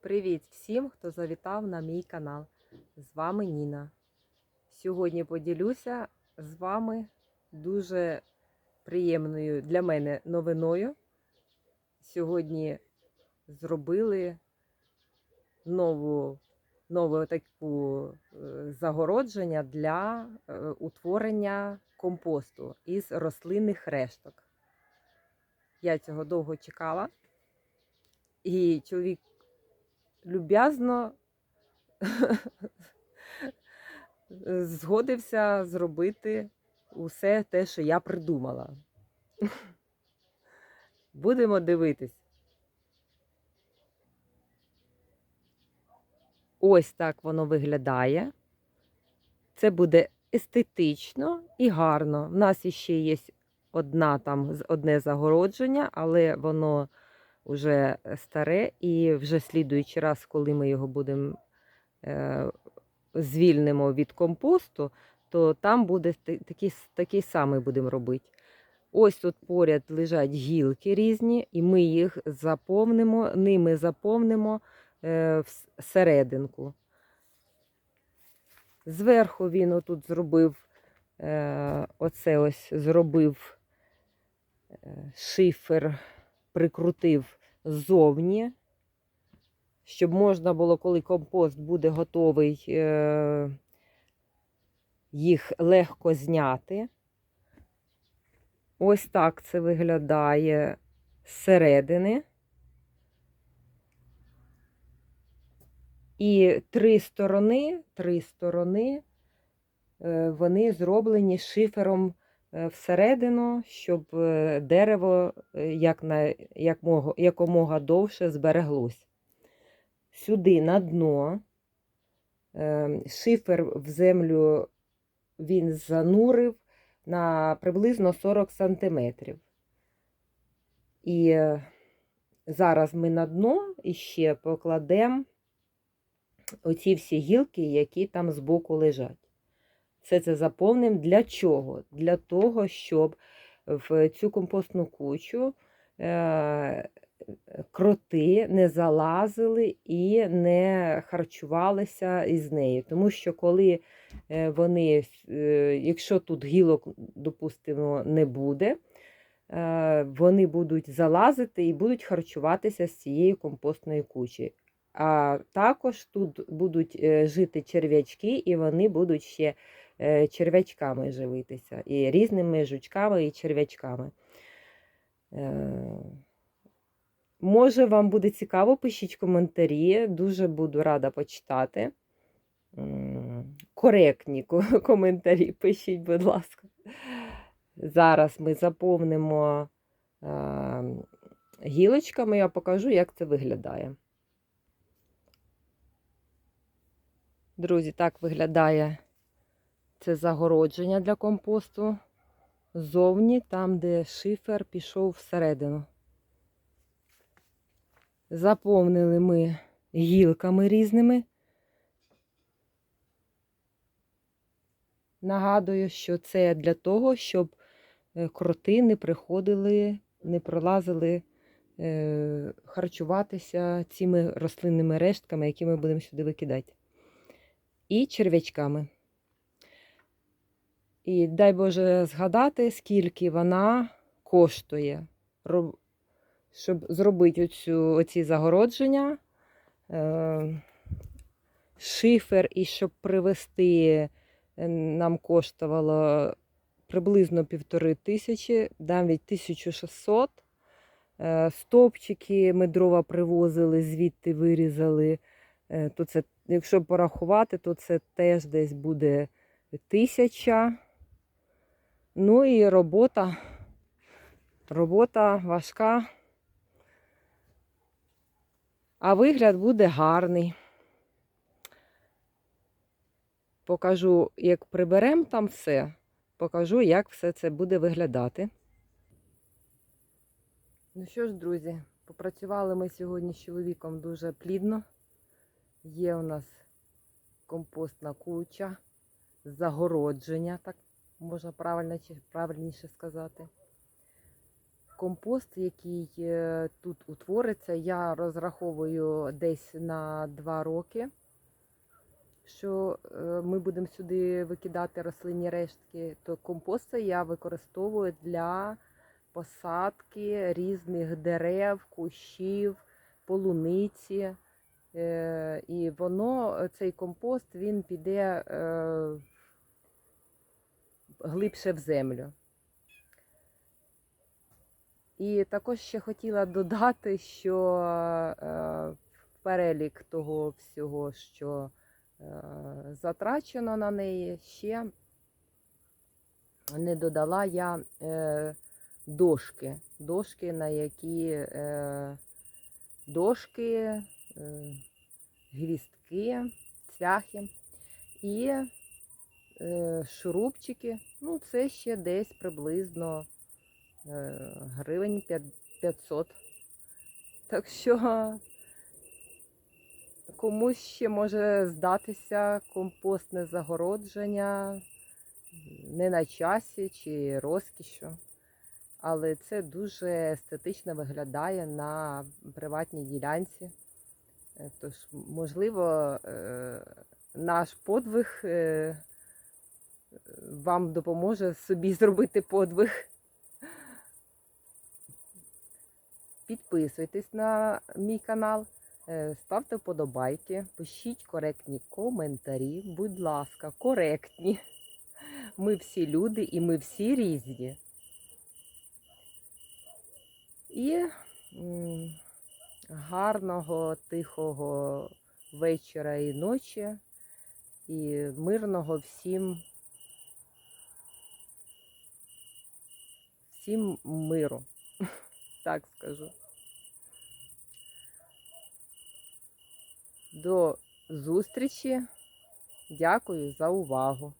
Привіт всім, хто завітав на мій канал. З вами Ніна. Сьогодні поділюся з вами дуже приємною для мене новиною. Сьогодні зробили нову, нову таку е, загородження для е, утворення компосту із рослинних решток. Я цього довго чекала. І чоловік люб'язно згодився зробити усе те, що я придумала. Будемо дивитись. Ось так воно виглядає. Це буде естетично і гарно. В нас іще є одна там одне загородження, але воно вже старе, і вже слідуючий раз, коли ми його будемо е, звільнимо від компосту, то там буде такий, такий самий будемо робити. Ось тут поряд лежать гілки різні, і ми їх заповнимо, ними заповнимо е, серединку. Зверху він отут зробив, е, оце ось зробив е, шифер, прикрутив ззовні, щоб можна було, коли компост буде готовий, е, їх легко зняти. Ось так це виглядає зсередини. І три сторони, три сторони, е, вони зроблені шифером всередину, щоб е, дерево е, як на, як мого, якомога довше збереглось. Сюди на дно е, шифер в землю він занурив на приблизно 40 сантиметрів. І е, зараз ми на дно іще покладемо оці всі гілки, які там збоку лежать. Все це заповнимо для чого? Для того, щоб в цю компостну кучу е, кроти не залазили і не харчувалися із нею. Тому що коли е, вони, е, якщо тут гілок, допустимо, не буде, вони будуть залазити і будуть харчуватися з цієї компостної кучі. А також тут будуть жити черв'ячки, і вони будуть ще черв'ячками живитися, і різними жучками і черв'ячками. Е, Може, вам буде цікаво, пишіть коментарі, дуже буду рада почитати. Коректні коментарі пишіть, будь ласка. Зараз ми заповнимо е, гілочками, я покажу, як це виглядає. Друзі, так виглядає це загородження для компосту. Ззовні, там, де шифер пішов всередину. Заповнили ми гілками різними. Нагадую, що це для того, щоб е, кроти не приходили, не пролазили е, харчуватися цими рослинними рештками, які ми будемо сюди викидати. І черв'ячками. І дай Боже згадати, скільки вона коштує, щоб зробити оцю, оці загородження, е, шифер, і щоб привезти, е, нам коштувало приблизно півтори тисячі, навіть 1600. Е, Стовпчики ми дрова привозили, звідти вирізали. То це, якщо порахувати, то це теж десь буде тисяча. Ну і робота. Робота важка. А вигляд буде гарний. Покажу, як приберемо там все, покажу, як все це буде виглядати. Ну що ж, друзі, попрацювали ми сьогодні з чоловіком дуже плідно. Є у нас компостна куча, загородження, так можна правильно, чи- правильніше сказати. компост, який е, тут утвориться, я розраховую десь на 2 роки, що е, ми будемо сюди викидати рослинні рештки, то компост я використовую для посадки різних дерев, кущів, полуниці. Е, І воно, цей компост, він піде глибше в землю. І також ще хотіла додати, що е, перелік того всього, що е, затрачено на неї, ще не додала я е, дошки. Дошки, на які е, дошки, е, гвістки, цвяхи і шурупчики. Ну, це ще десь приблизно е, гривень 500. Так що комусь ще може здатися компостне загородження не на часі чи розкішу. Але це дуже естетично виглядає на приватній ділянці. Е, Тож, можливо, е, наш подвиг е, вам допоможе собі зробити подвиг. Підписуйтесь на мій канал, е, ставте вподобайки, пишіть коректні коментарі. Будь ласка, коректні. Ми всі люди і ми всі різні. І гарного, тихого вечора і ночі, і мирного всім, всім миру, так скажу. До зустрічі. Дякую за увагу.